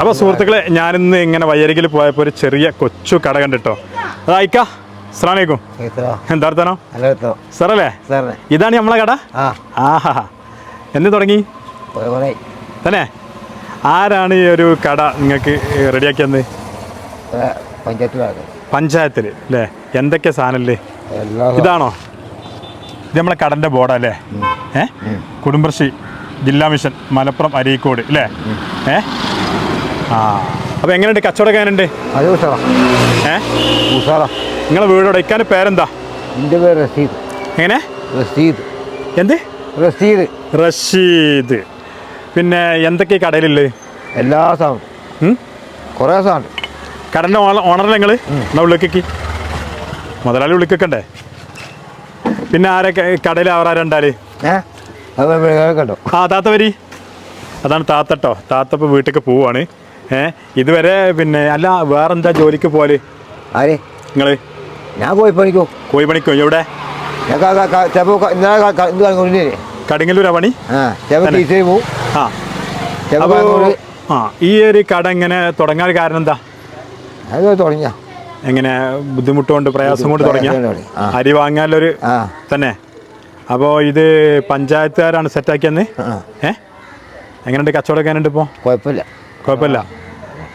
അപ്പോൾ സുഹൃത്തുക്കളെ ഞാനിന്ന് ഇങ്ങനെ വയ്യരികിൽ പോയപ്പോൾ ഒരു ചെറിയ കൊച്ചു കട കണ്ടിട്ടോ. അതായിക്ക അയക്ക അസ്സലാമലൈക്കും. എത്രയോ എന്താ അർത്ഥനോ നല്ല എത്രയോ സാറല്ലേ? ഇതാണ് നമ്മളെ കട? ആ. ആഹാ. എന്ന് തുടങ്ങി? തന്നെ? ആരാണ് ഈ ഒരു കട നിങ്ങൾക്ക് റെഡിയാക്കിയത് പഞ്ചായത്തിൽ അല്ലേ എന്തൊക്കെ സാധനല്ലേ? ഇതാണോ? ഇത് നമ്മളെ കടന്റെ ബോർഡല്ലേ? ഏ? കുടുംബശ്രീ ജില്ലാ മിഷൻ മലപ്പുറം അരീക്കോട് അല്ലേ ഏ? ആ. അപ്പോൾ എങ്ങനെയുണ്ട്? കച്ചവടം എങ്ങനെയുണ്ട്? അത് ഉഷാറാ. ഏ? ഉഷാറാ. നിങ്ങളെ വീടോടെ ഇക്കാന്റെ പേരെന്താ? എന്റെ പേര് റഷീദ് എങ്ങനെ? റഷീദ് എന്ത്? റസീദ്. റഷീദ്. പിന്നെ എന്തൊക്കെ ഈ കടയിലുള്ളത്? എല്ലാ സാധനം? കുറേ സാധനം. കടന്റെ ഓണറല്ല നിങ്ങൾ എന്നാ ഉള്ളിലേക്ക് മുതലാളി ഉള്ളിക്കണ്ടേ പിന്നെ ആരൊക്കെ കടയിൽ അവരാരണ്ടാൽ കേട്ടോ ആ താത്ത വരി. അതാണ് താത്തട്ടോ താത്ത ഇപ്പോൾ വീട്ടിലേക്ക് പോവാണ്. ഏ? ഇതുവരെ പിന്നെ അല്ല വേറെന്താ ജോലിക്ക് പോലെ ആരെ? നിങ്ങൾ ഞാൻ കോഴി പണിക്കോ? കോഴി പണിക്കോ? എവിടെ? കടിങ്ങല്ലൂരാ പണി? ആ ഈ ഒരു കട എങ്ങനെ തുടങ്ങാൻ കാരണം എന്താ? തുടങ്ങിയ. എങ്ങനെ ബുദ്ധിമുട്ട് കൊണ്ട് പ്രയാസം കൊണ്ട് തുടങ്ങിയ. അരി വാങ്ങാനൊരു തന്നെ. അപ്പോൾ ഇത് പഞ്ചായത്തുകാരാണ് സെറ്റാക്കിയെന്ന് ഏ? എങ്ങനെയുണ്ട്? കച്ചവടം എങ്ങനെയുണ്ട് ഇപ്പോൾ കുഴപ്പമില്ല. കുഴപ്പമില്ല.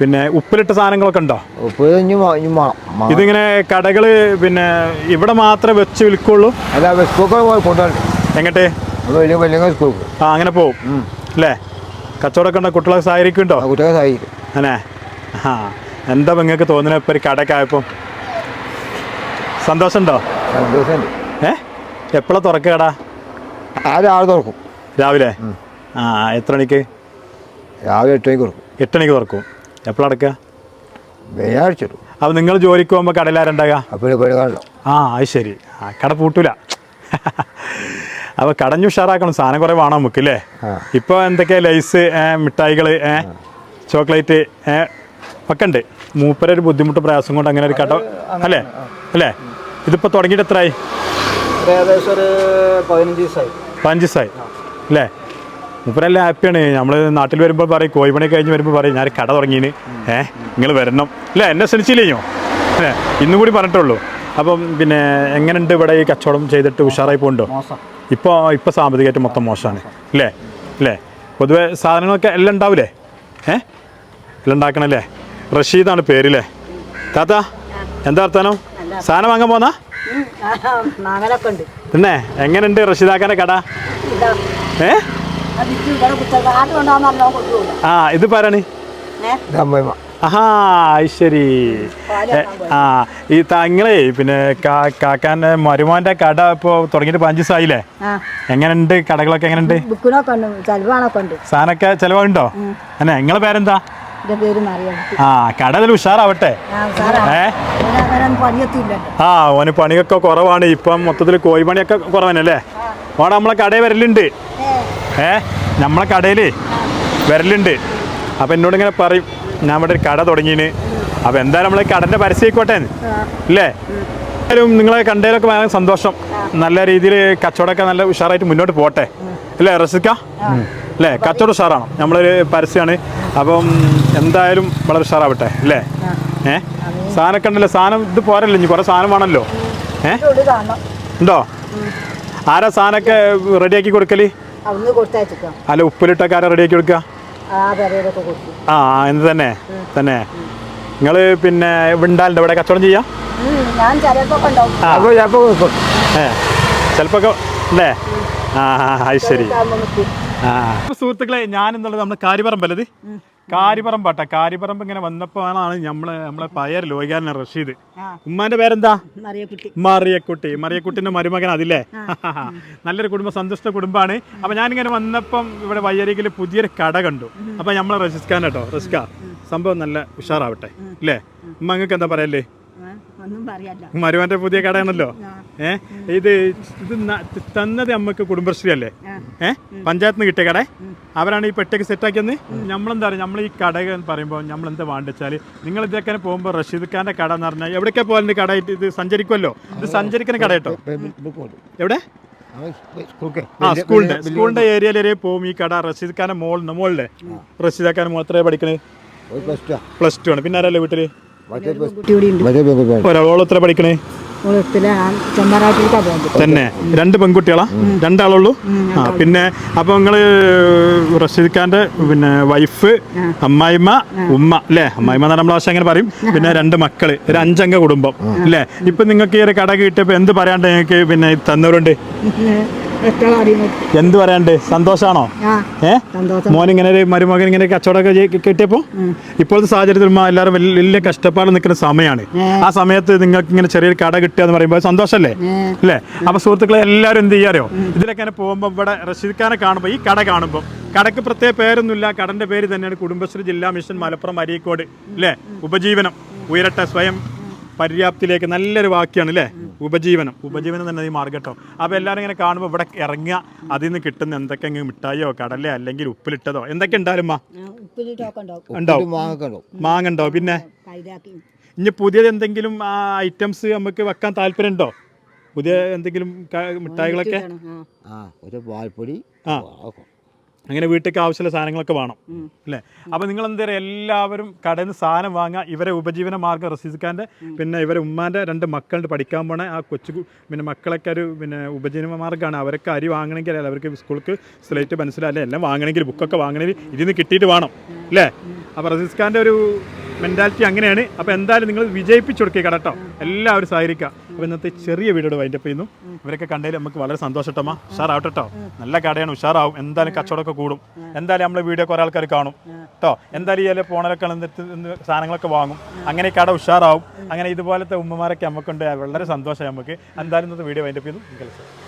പിന്നെ ഉപ്പിലിട്ട സാധനങ്ങളൊക്കെ ഉണ്ടോ? ഉപ്പ് ഇതിങ്ങനെ കടകൾ പിന്നെ ഇവിടെ മാത്രമേ വെച്ച് വിൽക്കുള്ളൂ? അല്ല എങ്ങോട്ട്? ആ അങ്ങനെ പോവും. അല്ലേ? കച്ചവടമൊക്കെ ഉണ്ടോ? കുട്ടികളെ സഹായിക്കുണ്ടോ കുട്ടികളെ സഹായിക്കും അല്ലേ? ആ എന്താ നിങ്ങൾക്ക് തോന്നുന്നത് ഇപ്പൊ ഒരു കടക്കായപ്പം സന്തോഷമുണ്ടോ? ഏ? എപ്പോഴാ തുറക്കുക കട? ആദ്യം തുറക്കും. രാവിലെ? ആ എത്ര മണിക്ക്? രാവിലെ എട്ട് മണിക്ക് തുറക്കും. എട്ട് മണിക്ക് തുറക്കും. എപ്പോഴാണ് അടക്കുക വ്യാഴാഴ്ച അപ്പോൾ നിങ്ങൾ ജോലിക്ക് പോകുമ്പോൾ കടയിലാരുണ്ടാകുക അപ്പോൾ ആ അത് ശരി. ആ കട പൂട്ടൂല. അപ്പോൾ കടഞ്ഞു ഉഷാറാക്കണം. സാധനം കുറേ വേണം നമുക്ക് അല്ലേ ഇപ്പൊ ഇപ്പോൾ എന്തൊക്കെ ലൈസ് മിഠായികൾ ചോക്ലേറ്റ് ഒക്കെ ഉണ്ട്. മൂപ്പര ഒരു ബുദ്ധിമുട്ട് പ്രയാസം കൊണ്ട് അങ്ങനെ ഒരു കട അല്ലേ? അല്ലേ? ഇതിപ്പോൾ തുടങ്ങിയിട്ട് എത്രയായി ഏകദേശം ഒരു പതിനഞ്ച് ദിവസമായി പതിനഞ്ച് ദിവസമായി അല്ലേ മൂപ്പരെല്ലാം ഹാപ്പിയാണ്. നമ്മൾ നാട്ടിൽ വരുമ്പോൾ പറയും കോഴിപ്പണി കഴിഞ്ഞ് വരുമ്പോൾ പറയും ഞാൻ കട തുടങ്ങിയിന് ഏഹ് നിങ്ങൾ വരണം. അല്ല എന്നെ ക്ഷണിച്ചില്ലേഞ്ഞോ അല്ലേ ഇന്നും കൂടി പറഞ്ഞിട്ടുള്ളൂ. അപ്പം പിന്നെ എങ്ങനെയുണ്ട് ഇവിടെ ഈ കച്ചവടം ചെയ്തിട്ട് ഉഷാറായി പോകുന്നുണ്ടോ ഇപ്പോൾ ഇപ്പോൾ സാമ്പത്തികമായിട്ട് മൊത്തം മോശമാണ്. അല്ലേ അല്ലേ പൊതുവെ സാധനങ്ങളൊക്കെ എല്ലാം ഉണ്ടാവില്ലേ ഏ? എല്ലാം ഉണ്ടാക്കണല്ലേ റഷീദാണ് പേരില്ലേ? താത്ത എന്താ വർത്താനം? സാധനം വാങ്ങാൻ പോന്നാ? പിന്നെ എങ്ങനെയുണ്ട് റഷീദാക്കാന്റെ കട? ഏ? ആ ഇത് പാരാണ് ആഹാ ശരി ആ ഈ തങ്ങളെ പിന്നെ കാക്കാന്റെ മരുമാന്റെ കട ഇപ്പോ തുടങ്ങിയിട്ട് പതിനഞ്ച് സായില്ലേ എങ്ങനെയുണ്ട്? കടകളൊക്കെ എങ്ങനെയുണ്ട്? സാധനമൊക്കെ ചിലവുണ്ടോ അന്നെ നിങ്ങളെ പേരെന്താ? ആ കട അതിൽ ഉഷാറാവട്ടെ. ആ ഓന് പണിയൊക്കെ കുറവാണ്. ഇപ്പം മൊത്തത്തിൽ കോഴിപ്പണിയൊക്കെ കുറവനല്ലേ ഓടെ നമ്മളെ കടയിൽ വരലുണ്ട്. ഏ? നമ്മളെ കടയിൽ വരലുണ്ട്. അപ്പം എന്നോട് ഇങ്ങനെ പറയും ഞാൻ ഇവിടെ ഒരു കട തുടങ്ങിയിന് അപ്പം എന്തായാലും നമ്മളെ കടന്റെ പരസ്യമായിക്കോട്ടെ അല്ലേ എന്തായാലും നിങ്ങളെ കണ്ടതിലൊക്കെ ഭയങ്കര സന്തോഷം. നല്ല രീതിയിൽ കച്ചവടമൊക്കെ നല്ല ഉഷാറായിട്ട് മുന്നോട്ട് പോട്ടെ. അല്ലേ റസിക്ക? അല്ലേ കച്ചവടം ഉഷാറാണ്. നമ്മളൊരു പരസ്യമാണ് അപ്പം എന്തായാലും വളരെ ഉഷാറാവട്ടെ. അല്ലേ ഏ? സാധനമൊക്കെ ഉണ്ടല്ലോ. സാധനം ഇത് പോരല്ലോ ഇനി കുറേ സാധനം വേണമല്ലോ. ഏ? ഉണ്ടോ? ആരാ സാധനമൊക്കെ റെഡിയാക്കി കൊടുക്കൽ? അല്ല ഉപ്പിലിട്ടൊക്കെ ആരാ റെഡിയാക്കി കൊടുക്കുക ആ പെരയിലൊക്കെ കൊടുത്തു. ആ എന്ത് തന്നെ? തന്നെ. നിങ്ങൾ പിന്നെ ഉണ്ടാലുണ്ട് ഇവിടെ കച്ചവടം ചെയ്യാം? ചിലപ്പോ അല്ലേ? ആ അത് ശരി. സുഹൃത്തുക്കളെ ഞാൻ എന്നുള്ളത് നമ്മുടെ കാരിപ്പറമ്പല്ലത് കാരിപ്പറമ്പാട്ട കാരിപ്പറമ്പ് ഇങ്ങനെ വന്നപ്പോഴാണ് നമ്മളെ നമ്മളെ പയർ ലോകാരൻ റഷീദ്. ഉമ്മാന്റെ പേരെന്താ? മറിയക്കുട്ടി. മറിയക്കുട്ടി. മറിയക്കുട്ടിന്റെ മരുമകൻ അതില്ലേ? നല്ലൊരു കുടുംബ സന്തുഷ്ട കുടുംബമാണ് അപ്പൊ ഞാനിങ്ങനെ വന്നപ്പം ഇവിടെ വയ്യരികിൽ പുതിയൊരു കട കണ്ടു. അപ്പൊ നമ്മളെ റസിസ്കാൻ കേട്ടോ റസിക്ക സംഭവം നല്ല ഉഷാറാവട്ടെ അല്ലേ ഉമ്മ നിങ്ങൾക്ക് എന്താ പറയാല്ല മരുവന്റെ പുതിയ കടയാണല്ലോ? ഏ? ഇത് ഇത് തന്നത് നമ്മക്ക് കുടുംബശ്രീ അല്ലേ ഏ? പഞ്ചായത്ത് നിന്ന് കിട്ടിയ കട? അവരാണ് ഈ പെട്ടൊക്കെ സെറ്റാക്കിയെന്ന്? നമ്മളെന്താ പറയുക നമ്മൾ ഈ കട എന്ന് പറയുമ്പോൾ നമ്മൾ എന്താ വേണ്ടെച്ചാൽ നിങ്ങൾ ഇതൊക്കെ പോകുമ്പോൾ റഷീദ് ഖാന്റെ കട എന്ന് പറഞ്ഞാൽ എവിടേക്കാ പോകാൻ കട ഇത് സഞ്ചരിക്കുമല്ലോ? ഇത് സഞ്ചരിക്കുന്ന കട കേട്ടോ? എവിടെ? ആ സ്കൂളിന്റെ സ്കൂളിന്റെ ഏരിയയിൽ വരെ പോകും ഈ കട റഷീദ് ഖാന്റെ മോളിന് മോളിലെ റഷീദ് ഖാൻ മോൾ എത്രയാണ് പഠിക്കണേ? പ്ലസ് ടു ആണ്. പിന്നെ ആരല്ലേ വീട്ടിൽ എത്ര പഠിക്കണേ? തന്നെ. രണ്ട് പെൺകുട്ടികളാ? രണ്ടാളുള്ളൂ? ആ പിന്നെ അപ്പൊ നിങ്ങൾ റഷീദ് ഖാന്റെ പിന്നെ വൈഫ് അമ്മായിമ്മ ഉമ്മ അല്ലേ? അമ്മായിമ്മ എന്ന് നമ്മുടെ ഭാഷ അങ്ങനെ പറയും. പിന്നെ രണ്ട് മക്കൾ ഒരു അഞ്ചംഗ കുടുംബം അല്ലേ? ഇപ്പൊ നിങ്ങൾക്ക് ഈ ഒരു കട കിട്ടിയപ്പോ എന്ത് പറയാണ്ട് നിങ്ങൾക്ക് പിന്നെ തന്നവരുണ്ട്? എന്ത് പറയാണ്ട്? സന്തോഷാണോ? ഏ? മോൻ ഇങ്ങനെ ഒരു മരുമകൻ ഇങ്ങനെ കച്ചവടമൊക്കെ കിട്ടിയപ്പോ ഇപ്പോഴത്തെ സാഹചര്യത്തിൽ എല്ലാവരും വലിയ കഷ്ടപ്പാട് നിൽക്കുന്ന സമയമാണ് ആ സമയത്ത് നിങ്ങൾക്ക് ഇങ്ങനെ ചെറിയൊരു കട കിട്ടുക എന്ന് പറയുമ്പോൾ സന്തോഷല്ലേ അല്ലേ? അപ്പൊ സുഹൃത്തുക്കളെ എല്ലാവരും എന്ത് ചെയ്യാറോ ഇതിലൊക്കെ പോകുമ്പോ പോകുമ്പോൾ ഇവിടെ റഷീദ് ഖാനെ കാണുമ്പോൾ ഈ കട കാണുമ്പോൾ കടക്ക് പ്രത്യേക പേരൊന്നുമില്ല. കടന്റെ പേര് തന്നെയാണ് കുടുംബശ്രീ ജില്ലാ മിഷൻ മലപ്പുറം അരീക്കോട്. അല്ലേ? ഉപജീവനം. ഉയരട്ടെ സ്വയം. പര്യാപ്തിയിലേക്ക് നല്ലൊരു വാക്യാണ് അല്ലേ ഉപജീവനം. ഉപജീവനം തന്നെ ഈ മാർഗട്ടോ അപ്പോൾ എല്ലാവരും ഇങ്ങനെ കാണുമ്പോൾ ഇവിടെ ഇറങ്ങുക അതിൽ നിന്ന് കിട്ടുന്ന എന്തൊക്കെ അങ്ങ് മിഠായിയോ കടലയോ അല്ലെങ്കിൽ ഉപ്പിലിട്ടതോ എന്തൊക്കെ ഉണ്ടാലും ഉണ്ടാവും. മാങ്ങ ഉണ്ടാവും. പിന്നെ? ഇനി പുതിയത് എന്തെങ്കിലും ആ ഐറ്റംസ് നമുക്ക് വെക്കാൻ താല്പര്യമുണ്ടോ പുതിയ എന്തെങ്കിലും മിഠായികളൊക്കെ? ഒരു പാൽപ്പൊടി ആ. അങ്ങനെ വീട്ടിലേക്ക് ആവശ്യമുള്ള സാധനങ്ങളൊക്കെ വേണം. അല്ലേ? അപ്പോൾ നിങ്ങൾ എന്താ പറയുക എല്ലാവരും കടയിൽ നിന്ന് സാധനം വാങ്ങുക ഇവരെ ഉപജീവന മാർഗം റസീസ് പിന്നെ ഇവരെ ഉമ്മാന്റെ രണ്ട് മക്കളുണ്ട് പഠിക്കാൻ പോണ. ആ കൊച്ചു പിന്നെ മക്കളൊക്കെ ഒരു പിന്നെ ഉപജീവന മാർഗമാണ് അവരൊക്കെ അരി വാങ്ങണമെങ്കിൽ അല്ലെ? അവർക്ക് സ്കൂൾക്ക് സ്ലേറ്റ് മനസ്സിലായി എല്ലാം വാങ്ങണമെങ്കിൽ ബുക്കൊക്കെ വാങ്ങണമെങ്കിൽ ഇതിന് കിട്ടിയിട്ട് വേണം. അല്ലേ? അപ്പോൾ റസീസ് ഖാന്റെ ഒരു മെന്റാലിറ്റി അങ്ങനെയാണ്. അപ്പോൾ എന്തായാലും നിങ്ങൾ വിജയിപ്പിച്ചു കൊടുക്കുക കട കേട്ടോ എല്ലാവരും സഹകരിക്കുക അപ്പോൾ ഇന്നത്തെ ചെറിയ വീഡിയോ വൈൻഡപ്പ് ചെയ്യുന്നു. ഇവരൊക്കെ കണ്ടതിൽ നമുക്ക് വളരെ സന്തോഷട്ടമ്മ. ഉഷാറാവട്ടെ കേട്ടോ നല്ല കടയാണ് ഉഷാറാവും. എന്തായാലും കച്ചവടമൊക്കെ കൂടും. എന്തായാലും നമ്മളെ വീഡിയോ കുറേ ആൾക്കാർ കാണും. കേട്ടോ എന്തായാലും ഇതിൽ എന്നിട്ട് സാധനങ്ങളൊക്കെ വാങ്ങും. അങ്ങനെ കട ഉഷാറാവും. അങ്ങനെ ഇതുപോലത്തെ ഉമ്മമാരൊക്കെ നമുക്കുണ്ട് വളരെ സന്തോഷമായി നമുക്ക് എന്തായാലും ഇന്നത്തെ വീഡിയോ വൈൻഡ് അപ്പ് ചെയ്യുന്നു.